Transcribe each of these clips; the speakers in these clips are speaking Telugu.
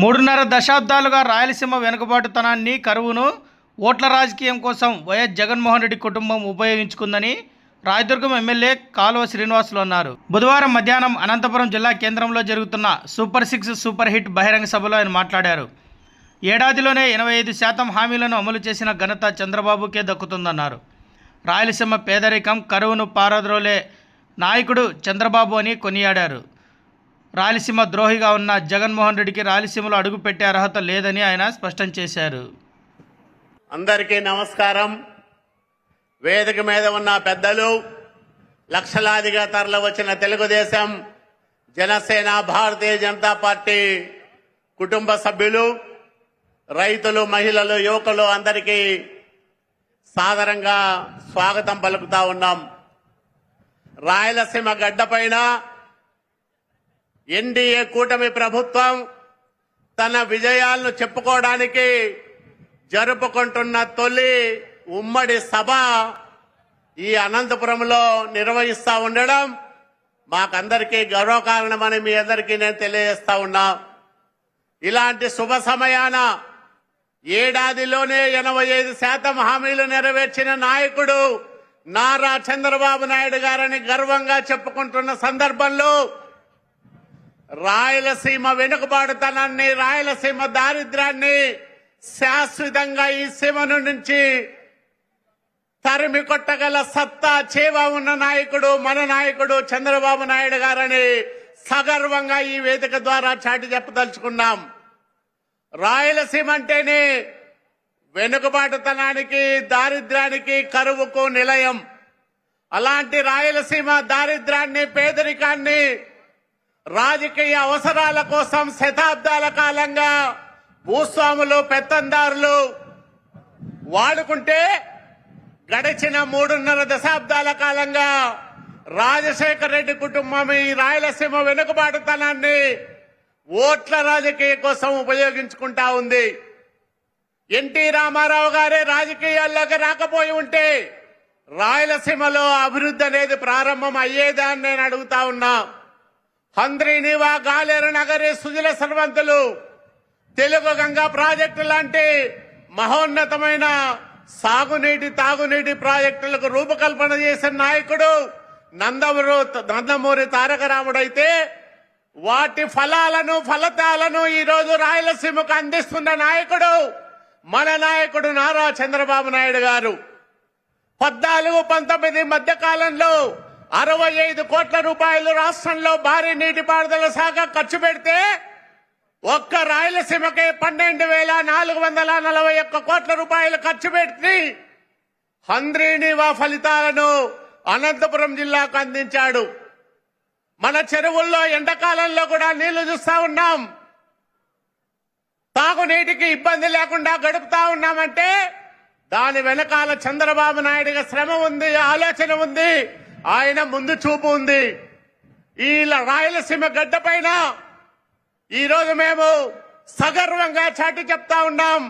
మూడున్నర దశాబ్దాలుగా రాయలసీమ వెనుకబాటుతనాన్ని కరువును ఓట్ల రాజకీయం కోసం వైఎస్ జగన్మోహన్ రెడ్డి కుటుంబం ఉపయోగించుకుందని రాయదుర్గం ఎమ్మెల్యే కాలువ శ్రీనివాసులు అన్నారు. బుధవారం మధ్యాహ్నం అనంతపురం జిల్లా కేంద్రంలో జరుగుతున్న సూపర్ సిక్స్ సూపర్ హిట్ బహిరంగ సభలో ఆయన మాట్లాడారు. ఏడాదిలోనే ఎనభై ఐదు శాతం హామీలను అమలు చేసిన ఘనత చంద్రబాబుకే దక్కుతుందన్నారు. రాయలసీమ పేదరికం కరువును పారద్రోలే నాయకుడు చంద్రబాబు అని కొనియాడారు. రాయలసీమ ద్రోహిగా ఉన్న జగన్మోహన్ రెడ్డికి రాయలసీమలో అడుగుపెట్టే అర్హత లేదని ఆయన స్పష్టం చేశారు. అందరికీ నమస్కారం. వేదిక మీద ఉన్న పెద్దలు లక్షలాదిగా తరలి వచ్చిన తెలుగుదేశం జనసేన భారతీయ జనతా పార్టీ కుటుంబ సభ్యులు రైతులు మహిళలు యువకులు అందరికీ సాదరంగా స్వాగతం పలుకుతా ఉన్నాం. రాయలసీమ గడ్డపైన ఎన్డీఏ కూటమి ప్రభుత్వం తన విజయాలను చెప్పుకోవడానికి జరుపుకుంటున్న తొలి ఉమ్మడి సభ ఈ అనంతపురంలో నిర్వహిస్తా ఉండడం మాకందరికీ గౌరవకారణమని మీ అందరికీ నేను తెలియజేస్తా ఉన్నా. ఇలాంటి శుభ సమయాన ఏడాదిలోనే ఎనభై ఐదు శాతం హామీలు నెరవేర్చిన నాయకుడు నారా చంద్రబాబు నాయుడు గారని గర్వంగా చెప్పుకుంటున్న సందర్భంలో రాయలసీమ వెనుకబాటుతనాన్ని రాయలసీమ దారిద్ర్యాన్ని శాశ్వతంగా ఈ సీమను నుంచి తరిమి కొట్టగల సత్తా చేవ ఉన్న నాయకుడు మన నాయకుడు చంద్రబాబు నాయుడు గారని సగర్వంగా ఈ వేదిక ద్వారా చాటి చెప్పదలుచుకున్నాం. రాయలసీమ అంటేనే వెనుకబాటుతనానికి దారిద్ర్యానికి కరువుకు నిలయం. అలాంటి రాయలసీమ దారిద్ర్యాన్ని పేదరికాన్ని రాజకీయ అవసరాల కోసం శతాబ్దాల కాలంగా భూస్వాములు పెత్తందారులు వాడుకుంటే గడిచిన మూడున్నర దశాబ్దాల కాలంగా రాజశేఖర రెడ్డి కుటుంబం ఈ రాయలసీమ వెనుకబాటుతనాన్ని ఓట్ల రాజకీయ కోసం ఉపయోగించుకుంటా ఉంది. ఎన్టీ రామారావు గారే రాజకీయాల్లోకి రాకపోయి ఉంటే రాయలసీమలో అభివృద్ధి అనేది ప్రారంభం అయ్యేదాన్ని నేను అడుగుతా ఉన్నా. హంద్రీనివా గాలేరు నగరి సుజల సర్వంతులు. తెలుగు గంగా ప్రాజెక్టు లాంటి మహోన్నతమైన సాగునీటి తాగునీటి ప్రాజెక్టులకు రూపకల్పన చేసిన నాయకుడు నందమూరు నందమూరి తారక రాముడైతే వాటి ఫలాలను ఫలితాలను ఈరోజు రాయలసీమకు అందిస్తున్న నాయకుడు మన నాయకుడు నారా చంద్రబాబు నాయుడు గారు. పద్నాలుగు పంతొమ్మిది మధ్య కాలంలో అరవై ఐదు కోట్ల రూపాయలు రాష్ట్రంలో భారీ నీటిపారుదల శాఖ ఖర్చు పెడితే ఒక్క రాయలసీమకే పన్నెండు వేల నాలుగు వందల నలభై ఒక్క కోట్ల రూపాయలు ఖర్చు పెట్టి హంద్రీనివా ఫలితాలను అనంతపురం జిల్లాకు అందించాడు. మన చెరువుల్లో ఎండాకాలంలో కూడా నీళ్ళు చూస్తా ఉన్నాం. తాగునీటికి ఇబ్బంది లేకుండా గడుపుతా ఉన్నామంటే దాని వెనకాల చంద్రబాబు నాయుడుగా శ్రమ ఉంది ఆలోచన ఉంది. ఆయన ముందు చూపు ఉంది. ఈ రాయలసీమ గడ్డ పైన ఈరోజు మేము సగర్వంగా చాటి చెప్తా ఉన్నాం.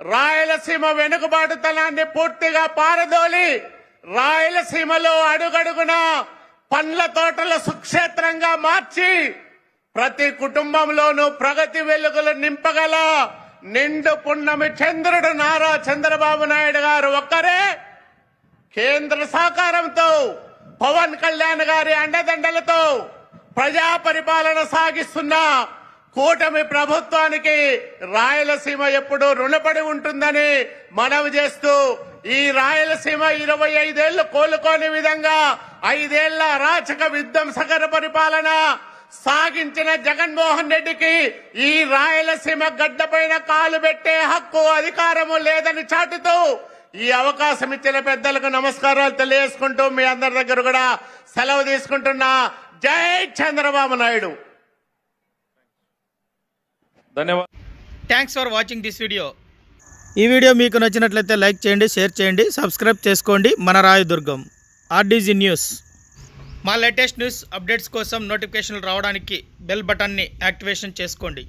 రాయలసీమ వెనుకబాటుతనాన్ని పూర్తిగా పారదోలి రాయలసీమలో అడుగడుగున పండ్ల తోటల సుక్షేత్రంగా మార్చి ప్రతి కుటుంబంలోనూ ప్రగతి వెలుగులు నింపగల నిండు పున్నమి చంద్రుడు నారా చంద్రబాబు నాయుడు గారు ఒక్కరే కేంద్ర సహకారంతో పవన్ కళ్యాణ్ గారి అండదండలతో ప్రజా పరిపాలన సాగిస్తున్న కూటమి ప్రభుత్వానికి రాయలసీమ ఎప్పుడూ రుణపడి ఉంటుందని మనవి చేస్తూ ఈ రాయలసీమ ఇరవై ఐదేళ్ళు కోలుకోని విధంగా ఐదేళ్ళ అరాచక విధ్వంసకర పరిపాలన సాగించిన జగన్మోహన్ రెడ్డికి ఈ రాయలసీమ గడ్డపైన కాలు పెట్టే హక్కు అధికారము లేదని చాటుతూ ఈ అవకాశం ఇచ్చిన పెద్దలకు నమస్కారాలు తెలియజేసుకుంటూ మీ అందరి దగ్గర కూడా సెలవు తీసుకుంటున్నా. జై చంద్రబాబు నాయుడు. ధన్యవాదాలు. Thanks for watching this video ఈ వీడియో మీకు నచ్చినట్లయితే లైక్ చేయండి షేర్ చేయండి సబ్స్క్రైబ్ చేసుకోండి. మన రాయదుర్గం ఆర్డీజీ న్యూస్. మా లేటెస్ట్ న్యూస్ అప్డేట్స్ కోసం నోటిఫికేషన్లు రావడానికి బెల్ బటన్ని యాక్టివేషన్ చేసుకోండి.